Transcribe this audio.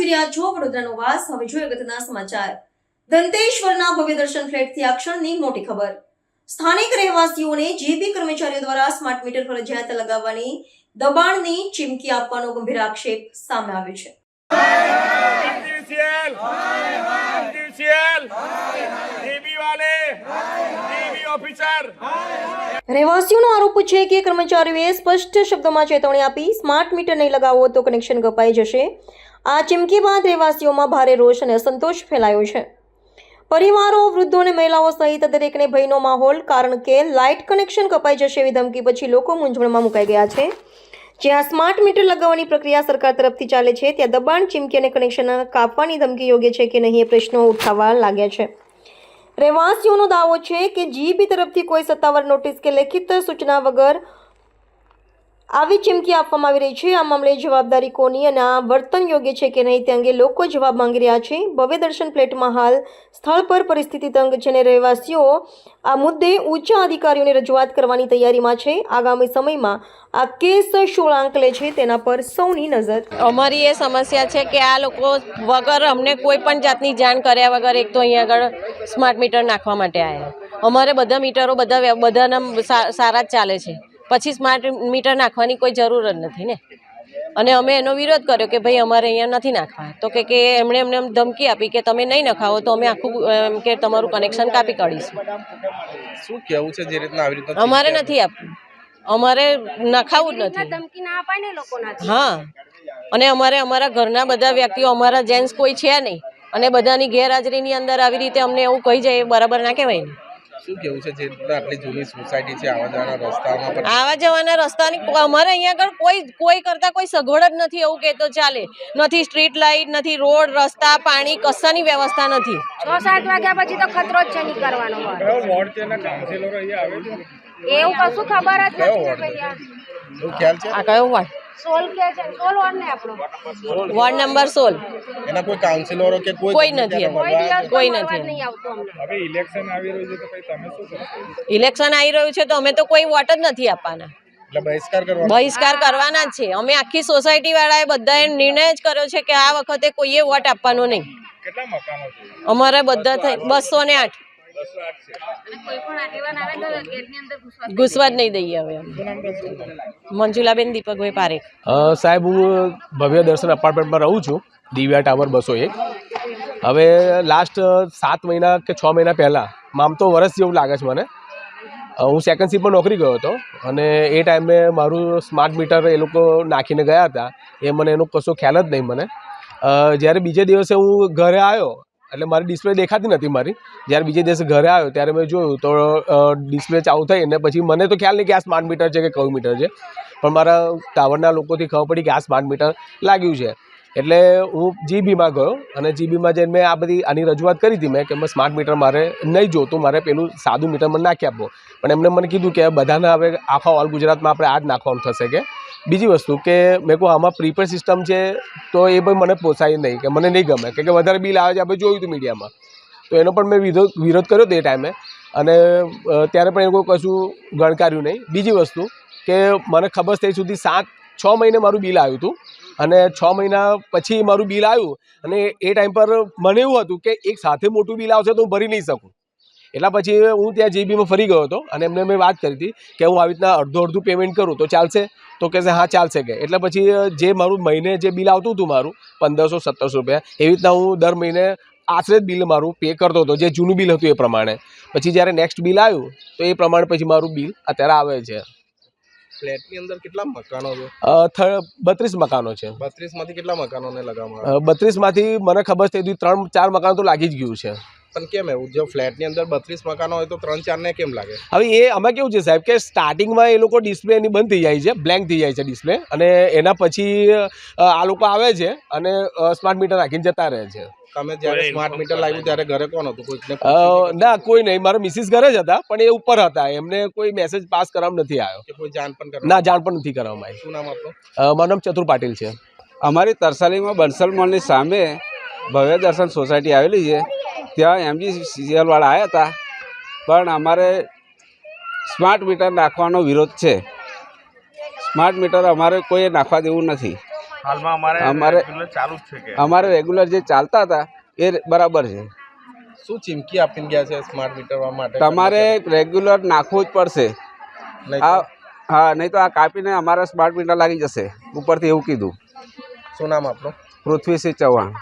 જોઈ રહ્યા વડોદરાનો વાસ હવે જોઈએ અગત્યના સમાચાર. દંતેશ્વરના ભવ્ય દર્શન ફ્લેટથી આ ક્ષણની મોટી ખબર. સ્થાનિક રહેવાસીઓને જે બી કર્મચારીઓ દ્વારા સ્માર્ટ મીટર ફરજિયાત લગાવવાની દબાણની ચીમકી આપવાનો ગંભીર આક્ષેપ સામે આવ્યો છે. રહેવાસીઓનો આરોપ છે કે કર્મચારીઓએ સ્પષ્ટ શબ્દોમાં ચેતવણી આપી સ્માર્ટ મીટર નહીં લગાવો તો કનેક્શન કપાઈ જશે. આ ચીમકી બાદ રહેવાસીઓમાં ભારે રોષ અને અસંતોષ ફેલાયો છે. પરિવારો, વૃદ્ધો અને મહિલાઓ સહિત દરેકને ભયનો માહોલ, કારણ કે લાઇટ કનેક્શન કપાઈ જશે એવી ધમકી પછી લોકો મૂંઝવણમાં મુકાઈ ગયા છે. જ્યાં સ્માર્ટ મીટર લગાવવાની પ્રક્રિયા સરકાર તરફથી ચાલે છે, ત્યાં દબાણ, ચીમકી અને કનેક્શન કાપવાની ધમકી યોગ્ય છે કે નહીં એ પ્રશ્નો ઉઠાવવા લાગ્યા છે. રહેવાસીઓનો દાવો છે કે જીબી તરફથી કોઈ સત્તાવાર નોટિસ કે લેખિત સૂચના વગર આવી ચીમકી આપવામાં આવી રહી છે. આ મામલે જવાબદારી કોની અને આ વર્તન યોગ્ય છે કે નહીં તે અંગે લોકો જવાબ માંગી રહ્યા છે. ભવ્ય દર્શન પ્લેટમાં હાલ સ્થળ પર પરિસ્થિતિ તંગ છે અને રહેવાસીઓ આ મુદ્દે ઊંચા અધિકારીઓને રજૂઆત કરવાની તૈયારીમાં છે. આગામી સમયમાં આ કેસ શું લે છે. તેના પર સૌની નજર. અમારી એ સમસ્યા છે કે આ લોકો વગર અમને કોઈ પણ જાતની જાણ કર્યા વગર એક તો અહીંયા આગળ સ્માર્ટ મીટર નાખવા માટે આવ્યા અમારે બધા મીટરો બધા બધાના સારા જ ચાલે છે. પછી સ્માર્ટ મીટર નાખવાની કોઈ જરૂર જ નથી ને. અને અમે એનો વિરોધ કર્યો કે ભાઈ અમારે અહીંયા નથી નાખવા. તો કે કે એમણે એમને ધમકી આપી કે તમે નહીં નખાવો તો અમે આખું એમ કે તમારું કનેક્શન કાપી કાઢીશું. શું કેવું છે જે રીતના આવી રીતે અમારે નથી આપવું અમારે નખાવું જ નથી. ધમકી ના અપાય ને લોકોના હા. અને અમારે અમારા ઘરના બધા વ્યક્તિઓ અમારા જેન્ટ્સ કોઈ છે નહીં. અને બધાની ગેરહાજરીની અંદર આવી રીતે અમને એવું કહી જાય એ બરાબર ના કહેવાય ને. શું કેવું છે જે આપણી જૂની સોસાયટી છે આવા જવાના રસ્તાઓમાં પણ આવા જવાના રસ્તાની અમારે અહીંયા આગળ કોઈ કોઈ કરતા કોઈ સગવડ જ નથી એવું કહેતો તો ચાલે. નથી સ્ટ્રીટ લાઇટ નથી રોડ રસ્તા પાણી કશાની વ્યવસ્થા નથી. છ સાત વાગ્યા પછી તો ખતરો જ છે નીકળવાનો વોર્ડ છે કાઉન્સિલરો અહીંયા આવે છે? એવું કશું ખબર જ નથી ભૈયા. ખ્યાલ છે? આ કયો વોર્ડ? સોલ કે છે? સોલ વોર્ડ ને આપણો. વોર્ડ નંબર સોળ એના કોઈ કાઉન્સિલરો કે કોઈ કોઈ નથી કોઈ કોઈ કોઈ નથી. હવે ઇલેક્શન આવી રહ્યું છે તો પછી તમે શું કરશો ઇલેક્શન આવી રહ્યું છે તો અમે તો કોઈ વોટ જ નથી આપવાના. બહિષ્કાર કરવાના. જ છે. અમે આખી સોસાયટી વાળાએ બધાએ નિર્ણય જ કર્યો છે કે આ વખતે કોઈએ વોટ આપવાનો નહીં. કેટલા મકાનો છે? અમારે બધા થઈ બસો ને આઠ. ઘૂસવા જ નહીં દઈએ હવે મંજુલાબેન દીપકભાઈ પારેખ. સાહેબ હું ભવ્ય દર્શન અપાર્ટમેન્ટમાં રહું છું. દિવ્યા ટાવર બસો એક. હવે લાસ્ટ સાત મહિના કે છ મહિના પહેલાં આમ તો વરસ જેવું લાગે છે મને. હું સેકન્ડ શિફ્ટમાં નોકરી ગયો હતો અને એ ટાઈમે મારું સ્માર્ટ મીટર એ લોકો નાખીને ગયા હતા. એ મને એનો કશો ખ્યાલ જ નહીં મને. જ્યારે બીજે દિવસે હું ઘરે આવ્યો એટલે મારી ડિસ્પ્લે દેખાતી નથી મારી. જ્યારે બીજે દિવસે ઘરે આવ્યો, ત્યારે મેં જોયું તો ડિસ્પ્લે ચાલુ થઈ અને પછી મને તો ખ્યાલ નહીં કે આ સ્માર્ટ મીટર છે કે કયું મીટર છે. પણ મારા ટાવરના લોકોથી ખબર પડી કે આ સ્માર્ટ મીટર લાગ્યું છે. એટલે હું જીબીમાં ગયો અને જીબીમાં જઈને મેં આ બધી, આની રજૂઆત કરી હતી મેં કે મેં સ્માર્ટ મીટર મારે નહીં જોતું, મારે પેલું સાદું મીટર મને નાખી આપો. પણ એમને મને કીધું કે બધાને હવે આખા ઓલ ગુજરાતમાં આપણે આ જ નાખવાનું થશે કે બીજી વસ્તુ કે મેં કહું, આમાં પ્રીપેડ સિસ્ટમ છે, તો એ પણ મને પોસાય નહીં, કે મને નહીં ગમે. કે વધારે બિલ આવે છે આપણે જોયું હતું મીડિયામાં તો એનો પણ મેં વિરોધ વિરોધ કર્યો તે ટાઈમે અને ત્યારે પણ એ કોઈ કશું ગણકાર્યું નહીં. બીજી વસ્તુ કે મને ખબર થઈ સુધી સાત, છ મહિને મારું બિલ આવ્યું હતું. અને છ મહિના પછી મારું બિલ આવ્યું. અને એ ટાઈમ પર મને એવું હતું કે એક સાથે મોટું બિલ આવશે તો હું ભરી નહીં શકું. એટલા પછી હું ત્યાં જીબીમાં ફરી ગયો હતો અને એમને મેં વાત કરી હતી કે હું આવી રીતના અડધું અડધું પેમેન્ટ કરું તો ચાલશે? તો કહેશે હા ચાલશે કે. એટલે પછી જે મારું મહિને જે બિલ આવતું હતું મારું પંદરસો સત્તરસો રૂપિયા એવી રીતના હું દર મહિને આશરે જ બિલ મારું પે કરતો હતો જે જૂનું બિલ હતું એ પ્રમાણે. પછી જ્યારે નેક્સ્ટ બિલ આવ્યું તો એ પ્રમાણે પછી મારું બિલ અત્યારે આવે છે. ફ્લેટની અંદર કેટલા મકાનો છે? બત્રીસ મકાનો છે. બત્રીસમાંથી કેટલા મકાનોને લગાવવામાં બત્રીસમાંથી મને ખબર થઈ હતી ત્રણ ચાર મકાન તો લાગી જ ગયું છે. પણ કેમ એવું? જો ફ્લેટની અંદર બત્રીસ મકાનો હોય તો ત્રણ ચાર ને કેમ લાગે? હવે એ આમાં કેવું છે સાહેબ કે સ્ટાર્ટિંગમાં એ લોકો ડિસ્પ્લે એની બંધ થઈ જાય છે બ્લેન્ક થઈ જાય છે ડિસ્પ્લે અને એના પછી આ લોકો આવે છે અને સ્માર્ટ મીટર રાખીને જતા રહે છે. તમે જ્યારે સ્માર્ટ મીટર લાગ્યું ત્યારે ઘરે કોણ હતું? કોઈકને ના કોઈ નહીં. મારા મિસિસ ઘરે જ હતા પણ એ ઉપર હતા. એમને કોઈ મેસેજ પાસ કરવામાં નથી આવ્યો. કે કોઈ જાણ પણ ના જાણ પણ નથી કરવામાં આવી. શું નામ મારું નામ ચતુર પાટીલ છે. અમારી તરસાલીમાં બંસલ મોલની સામે ભવ્ય દર્શન સોસાયટી આવેલી છે. ત્યાં એમજી સીએલવાળા આવ્યા હતા પણ અમારે સ્માર્ટ મીટર નાખવાનો વિરોધ છે. સ્માર્ટ મીટર અમારે કોઈએ નાખવા દેવું નથી. હાલમાં અમારે અમારે- ચાલુ છે કે. અમારે રેગ્યુલર જે ચાલતા હતા એ બરાબર છે. શું ચીમકી આપીને ગયા છે સ્માર્ટ મીટર માટે? તમારે રેગ્યુલર નાખવું જ પડશે. આ હા નહીં તો આ કાપીને અમારા સ્માર્ટ મીટર લાગી જશે. ઉપરથી એવું કીધું. શું નામ આપણું? પૃથ્વીસિંહ ચૌહાણ.